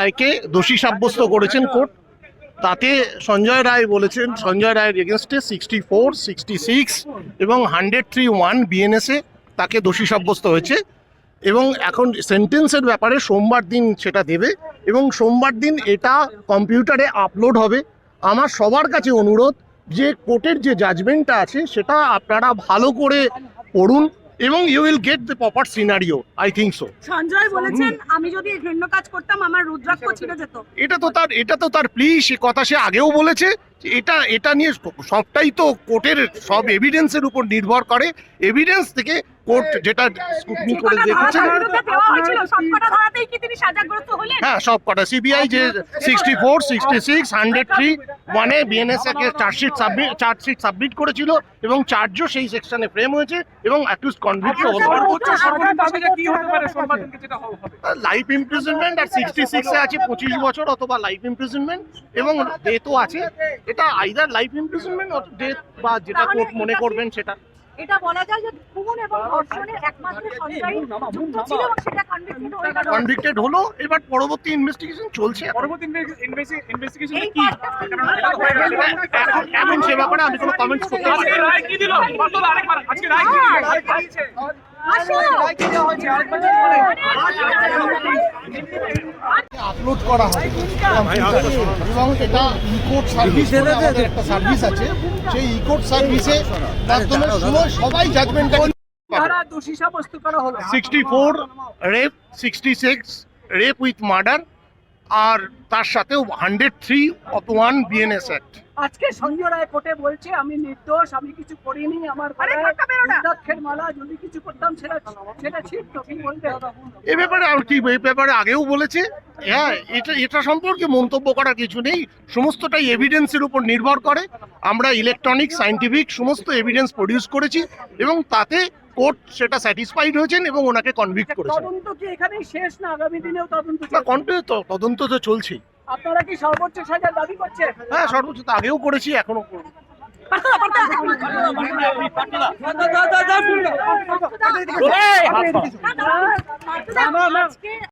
রায়কে দোষী সাব্যস্ত করেছেন কোর্ট। তাতে সঞ্জয় রায় বলেছেন, সঞ্জয় রায়ের এগেনস্টে সিক্সটি ফোর সিক্সটি সিক্স এবং হান্ড্রেড থ্রি ওয়ান বিএনএসে তাকে দোষী সাব্যস্ত হয়েছে। এবং এখন সেন্টেন্সের ব্যাপারে সোমবার দিন সেটা দেবে। এবং সোমবার দিন এটা কম্পিউটারে আপলোড হবে। আমার সবার কাছে অনুরোধ যে কোর্টের যে জাজমেন্টটা আছে সেটা আপনারা ভালো করে পড়ুন এবং you will get the proper scenario I think so Sanjay বলেছেন আমি যদি ঘৃণ্য কাজ করতাম আমার রুদ্রাক্ষ ছিঁড়ে যেত। এটা তো তার এটা তো তার প্লি সে কথা সে আগেও বলেছে এটা এটা নিয়ে সবটাই তো কোর্টের সব এভিডেন্সের উপর নির্ভর করে। এভিডেন্স থেকে কোর্ট যেটা স্কুটনি করে দেখেছে। ধারাতেই কি তিনি সাজাগ্রস্ত হলেন? হ্যাঁ সব কটা সিবিআই যে sixty four sixty six hundred three ওয়ানে BNS chargesheet submit chargesheet submit করেছিল এবং চার্জও সেই সেকশনে ফ্রেম হয়েছে এবং অ্যাকিউজ কনভিক্ট হলো। সর্বোচ্চ সর্বোচ্চ কি হতে পারে? সোমবার দিনকে যেটা হবে। লাইফ ইমপ্রিজনমেন্ট আর সিক্সটি সিক্সে আছে পঁচিশ বছর অথবা লাইফ ইমপ্রিজনমেন্ট এবং ডেথও আছে। এটা আইদার লাইফ ইমপ্রিজনমেন্ট ডেথ বা যেটা কোর্ট মনে করবেন সেটা। এটা বলা যায় যে খুন এবং ধর্ষণের একমাত্র সঞ্জয় যুক্ত ছিল এবং সেটা কনভিক্টেড হয়ে গেল। কনভিক্টেড হলো এবার পরবর্তী ইনভেস্টিগেশন চলছে এখন। পরবর্তী ইনভেস্টিগেশন কি? হয়ে গেল। এখন এখন সে ব্যাপারে আমি কোনো কমেন্টস করতে পারি আজকে না। রায় কি দিল? আজকে রায় কি দিল? রায় কি দিয়েছে? আপলোড করা হবে এবং এটা ইকোড সার্ভিস আমাদের একটা সার্ভিস আছে। সেই ইকোড সার্ভিসে মাধ্যমে সময় সবাই জাজমেন্টটা তারা দোষী সাব্যস্ত করা হলো? Sixty four rape sixty six rape with murder আর তার সাথেও hundred three one BNS act আজকে সঞ্জয় রায় কোর্টে বলছে আমি নির্দোষ আমি কিছু করিনি আমার মালা যদি কিছু করতাম সেটা সেটা ঠিক কি বলতে এ ব্যাপারে আর কি এই ব্যাপারে আগেও বলেছে হ্যাঁ এটা এটা সম্পর্কে মন্তব্য করার কিছু নেই সমস্তটাই এভিডেন্সের উপর নির্ভর করে আমরা ইলেকট্রনিক সায়েন্টিফিক সমস্ত এভিডেন্স প্রডিউস করেছি এবং তাতে কোর্ট সেটা স্যাটিসফাইড হয়েছেন এবং ওনাকে কনভিক্ট করেছেন তদন্ত কি এখানেই শেষ না আগামী দিনেও তদন্ত না কন্টিনিউ তো তদন্ত তো চলছেই আপনারা কি সর্বোচ্চ সাজার দাবি করছেন হ্যাঁ সর্বোচ্চ তো আগেও করেছি এখনও করব আজকে